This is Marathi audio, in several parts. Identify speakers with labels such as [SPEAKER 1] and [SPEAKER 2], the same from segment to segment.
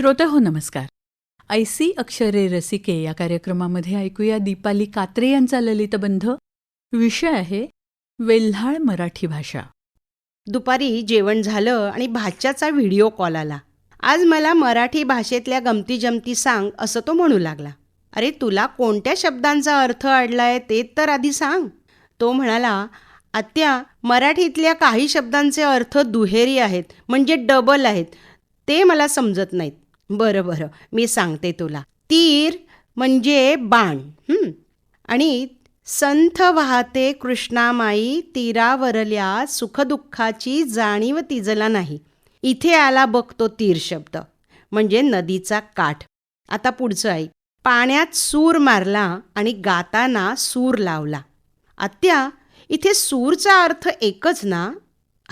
[SPEAKER 1] श्रोते हो नमस्कार. ऐसी अक्षरे रसिके या कार्यक्रमामध्ये ऐकूया दीपाली कात्रे यांचा ललितबंध विषय आहे वेल्हाळ मराठी भाषा.
[SPEAKER 2] दुपारी जेवण झालं आणि भाच्याचा व्हिडिओ कॉल आला. आज मला मराठी भाषेतल्या गमती जमती सांग असं तो म्हणू लागला. अरे तुला कोणत्या शब्दांचा अर्थ अडलाय ते तर आधी सांग. तो म्हणाला आत्या मराठीतल्या काही शब्दांचे अर्थ दुहेरी आहेत म्हणजे डबल आहेत. ते मला समजत नाहीत. बरं बरं. मी सांगते तुला. तीर म्हणजे बाण. आणि संथ वाहते कृष्णामाई तीरावरल्या सुखदुःखाची जाणीव तिजला नाही. इथे आला बघतो तीर शब्द. म्हणजे नदीचा काठ. आता पुढचं ऐक. पाण्यात सूर मारला आणि गाताना सूर लावला. आत्या इथे सूरचा अर्थ एकच ना?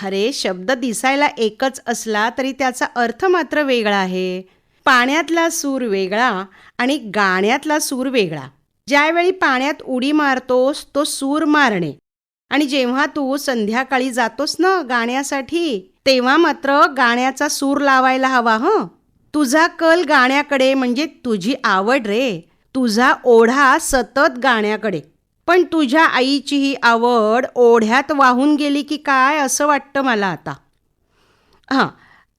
[SPEAKER 2] अरे शब्द दिसायला एकच असला तरी त्याचा अर्थ मात्र वेगळा आहे. पाण्यातला सूर वेगळा आणि गाण्यातला सूर वेगळा. ज्यावेळी पाण्यात उडी मारतोस तो सूर मारणे. आणि जेव्हा तू संध्याकाळी जातोस ना गाण्यासाठी तेव्हा मात्र गाण्याचा सूर लावायला हवा हं? तुझा कल गाण्याकडे म्हणजे तुझी आवड रे. तुझा ओढा सतत गाण्याकडे. पण तुझ्या आईची ही आवड ओढ्यात वाहून गेली की काय असं वाटतं मला आता. हां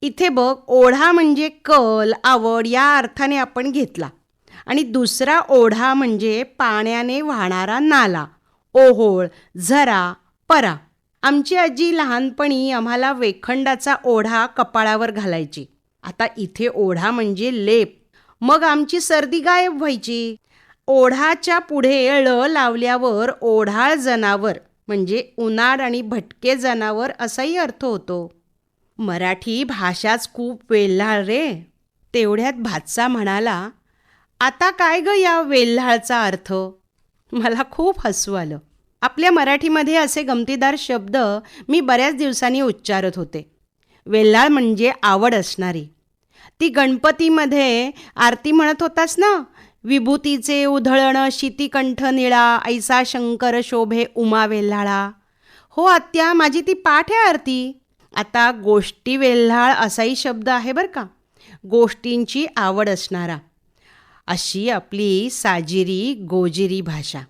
[SPEAKER 2] इथे बघ ओढा म्हणजे कल आवड या अर्थाने आपण घेतला. आणि दुसरा ओढा म्हणजे पाण्याने वाहणारा नाला. ओहोळ झरा परा. आमची आजी लहानपणी आम्हाला वेखंडाचा ओढा कपाळावर घालायची. आता इथे ओढा म्हणजे लेप. मग आमची सर्दी गायब व्हायची. ओढाच्या पुढे ळ लावल्यावर ओढाळ जनावर म्हणजे उन्हाळ आणि भटके जनावर असाही अर्थ होतो. मराठी भाषाच खूप वेल्हाळ रे. तेवढ्यात भातसा म्हणाला आता काय ग या वेल्हाळचा अर्थ? मला खूप हसू आलं. आपल्या मराठीमध्ये असे गमतीदार शब्द मी बऱ्याच दिवसांनी उच्चारत होते. वेल्हाळ म्हणजे आवड असणारी. ती गणपतीमध्ये आरती म्हणत होतास ना? विभूतीचे उधळण शितीकंठ निळा ऐसा शंकर शोभे उमा वेल्हाळा. हो आत्या माझी ती पाठ आहे आरती. आता गोष्टी वेल्हाळ असाही शब्द आहे बरं का. गोष्टींची आवड असणारा. अशी आपली साजिरी गोजिरी भाषा.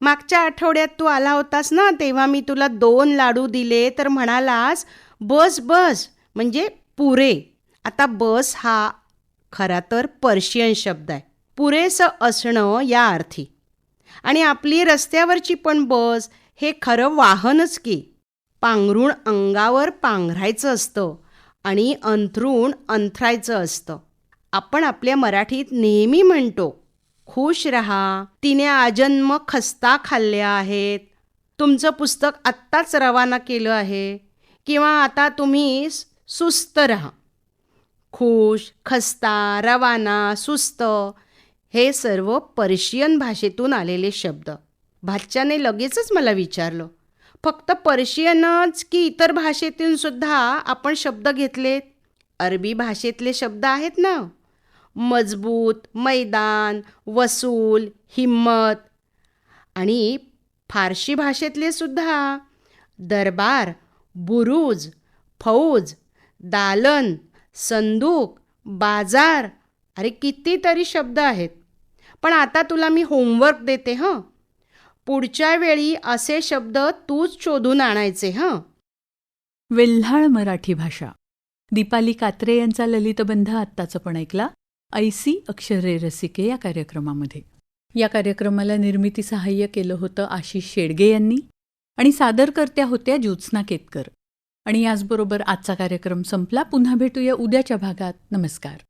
[SPEAKER 2] मागच्या आठवड्यात तू आला होतास ना तेव्हा मी तुला दोन लाडू दिले तर म्हणालास बस बस म्हणजे पुरे. आता बस हा खरा तर पर्शियन शब्द आहे. पुरेसं असणं या अर्थी. आणि आपली रस्त्यावरची पण बस हे खरं वाहनच की. पांघरूण अंगावर पांघरायचं असतं आणि अंथरूण अंथरायचं असतं. आपण आपल्या मराठीत नेहमी म्हणतो खुश रहा तिने आजन्म खस्ता खाल्ल्या आहेत. तुमचं पुस्तक आत्ताच रवाना केलं आहे किंवा आता तुम्ही सुस्त रहा. खुश खस्ता रवाना सुस्त हे सर्व पर्शियन भाषेतून आलेले शब्द. भाच्याने लगेचच मला विचारलं फक्त पर्शियनच की इतर भाषेतून सुद्धा आपण शब्द घेतलेत? अरबी भाषेतले शब्द आहेत ना? मजबूत मैदान वसूल हिम्मत. आणि फारशी भाषेतले सुद्धा. दरबार बुरुज फौज दालन संदूक बाजार. अरे कितीतरी शब्द आहेत. पण आता तुला मी होमवर्क देते हं? पुढच्या वेळी असे शब्द तूच शोधून आणायचे हं?
[SPEAKER 1] वेल्हाळ मराठी भाषा. दीपाली कात्रे यांचा ललितबंध आत्ताचं पण ऐकला. ऐसी अक्षरे रसिके या कार्यक्रमामध्ये. या कार्यक्रमाला निर्मिती सहाय्य केलं होतं आशिष शेडगे यांनी आणि सादरकर्त्या होत्या ज्योत्स्ना केतकर. आणि याचबरोबर आजचा कार्यक्रम संपला. पुन्हा भेटूया उद्याच्या भागात. नमस्कार.